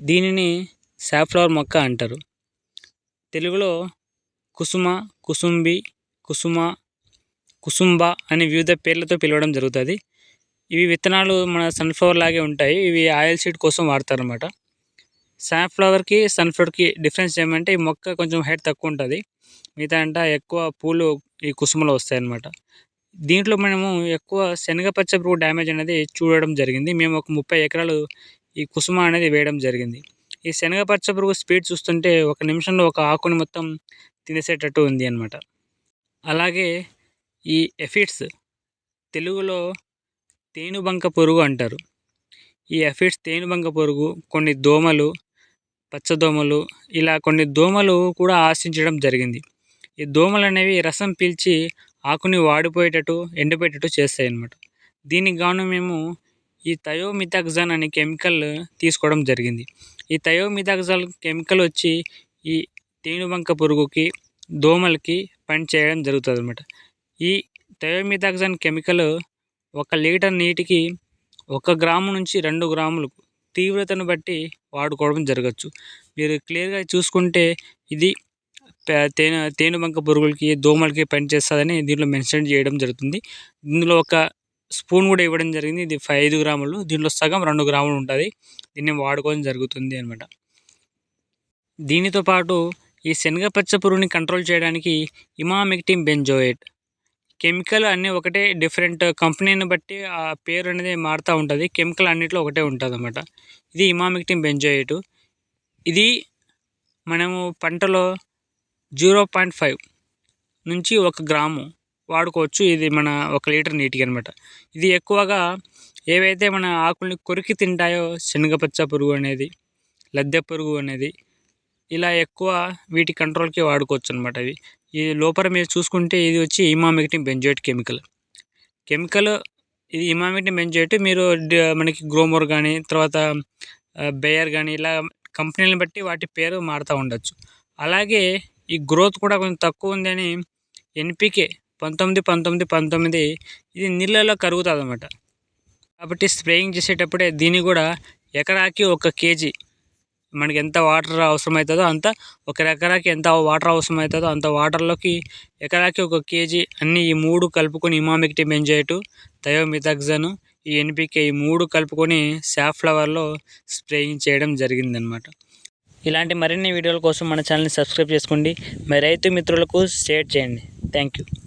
దీనిని సాఫ్లవర్ మొక్క అంటారు. తెలుగులో కుసుమ కుసుంబి కుసుమ కుసుంబ అనే వివిధ పేర్లతో పిలవడం జరుగుతుంది. ఇవి విత్తనాలు మన సన్ఫ్లవర్ లాగే ఉంటాయి. ఇవి ఆయిల్ సీడ్ కోసం వాడతారు అనమాట సన్ఫ్లవర్కి సన్ఫ్లవర్కి డిఫరెన్స్ ఏమంటే ఈ మొక్క కొంచెం హైట్ తక్కువ ఉంటుంది. మిగతా అంట ఎక్కువ పూలు ఈ కుసుమలో వస్తాయన్నమాట. దీంట్లో మనము ఎక్కువ శనగపచ్చ పురుగు డ్యామేజ్ అనేది చూడడం జరిగింది. మేము ఒక ముప్పై ఎకరాలు ఈ కుసుమ అనేది వేయడం జరిగింది. ఈ శనగ పురుగు స్పీడ్ చూస్తుంటే ఒక నిమిషంలో ఒక ఆకుని మొత్తం తినేసేటట్టు ఉంది అనమాట అలాగే ఈ ఎఫిడ్స్ తెలుగులో తేనుబంక పురుగు అంటారు. ఈ ఎఫిడ్స్ తేనుబంక పురుగు కొన్ని దోమలు పచ్చదోమలు ఇలా కొన్ని దోమలు కూడా ఆశించడం జరిగింది. ఈ దోమలు అనేవి రసం పీల్చి ఆకుని వాడిపోయేటట్టు ఎండిపోయేటట్టు చేస్తాయి అన్నమాట దీనికి గాను మేము ఈ థయోమిథాక్సన్ అనే కెమికల్ తీసుకోవడం జరిగింది. ఈ థయోమిథాక్జాల్ కెమికల్ వచ్చి ఈ తేనుబంక పురుగుకి దోమలకి పని చేయడం జరుగుతుంది అనమాట ఈ థయోమిథాక్సన్ కెమికల్ ఒక లీటర్ నీటికి ఒక గ్రాము నుంచి రెండు గ్రాములు తీవ్రతను బట్టి వాడుకోవడం జరగచ్చు. మీరు క్లియర్గా చూసుకుంటే ఇది తేనె తేనుబంక పురుగులకి దోమలకి పనిచేస్తుందని దీంట్లో మెన్షన్ చేయడం జరుగుతుంది. ఇందులో ఒక స్పూన్ కూడా ఇవ్వడం జరిగింది. ఇది ఐదు గ్రాములు. దీంట్లో సగం రెండు గ్రాములు ఉంటుంది. దీన్ని వాడుకోవడం జరుగుతుంది అనమాట దీనితో పాటు ఈ శనగ పచ్చ పురుగుని కంట్రోల్ చేయడానికి ఇమామిక్టిన్ బెంజోయేట్. కెమికల్ అన్నీ ఒకటే డిఫరెంట్ కంపెనీని బట్టి ఆ పేరు అనేది మారుతూ ఉంటుంది. కెమికల్ అన్నింటిలో ఒకటే ఉంటుంది అనమాట ఇది ఇమామిక్టిన్ బెంజోయేటు. ఇది మనము పంటలో జీరో పాయింట్ ఫైవ్ నుంచి ఒక గ్రాము వాడుకోవచ్చు. ఇది మన ఒక లీటర్ నీటికి అనమాట ఇది ఎక్కువగా ఏవైతే మన ఆకుల్ని కొరికి తింటాయో శనగపచ్చ పురుగు అనేది లద్దె పురుగు అనేది ఇలా ఎక్కువ వీటి కంట్రోల్కి వాడుకోవచ్చు అనమాట ఇవి ఈ లోపల మీరు చూసుకుంటే ఇది వచ్చి ఇమామిక్టిన్ బెంజోయిట్ కెమికల్. కెమికల్ ఇది ఇమామిక్టిన్ బెంజోయిట్ మీరు మనకి గ్రోమోర్ కానీ తర్వాత బేయర్ కానీ ఇలా కంపెనీలను బట్టి వాటి పేరు మారుతూ ఉండొచ్చు. అలాగే ఈ గ్రోత్ కూడా కొంచెం తక్కువ ఉందని ఎన్పికే పంతొమ్మిది పంతొమ్మిది పంతొమ్మిది ఇది నీళ్ళలో కరుగుతుంది అనమాట కాబట్టి స్ప్రేయింగ్ చేసేటప్పుడే దీన్ని కూడా ఎకరాకి ఒక కేజీ మనకి ఎంత వాటర్ అవసరమవుతుందో అంత ఒక ఎకరాకి ఎంత వాటర్ అవసరం అవుతుందో అంత వాటర్లోకి ఎకరాకి ఒక కేజీ అన్ని ఈ మూడు కలుపుకొని ఇమామిక్టి బెంజైటు థయోమిథాక్సన్ ఈ ఎన్పికే ఈ మూడు కలుపుకొని సాఫ్లవర్లో స్ప్రేయింగ్ చేయడం జరిగిందనమాట ఇలాంటి మరిన్ని వీడియోల కోసం మన ఛానల్ని సబ్స్క్రైబ్ చేసుకోండి. మరి రైతు మిత్రులకు షేర్ చేయండి. Thank you.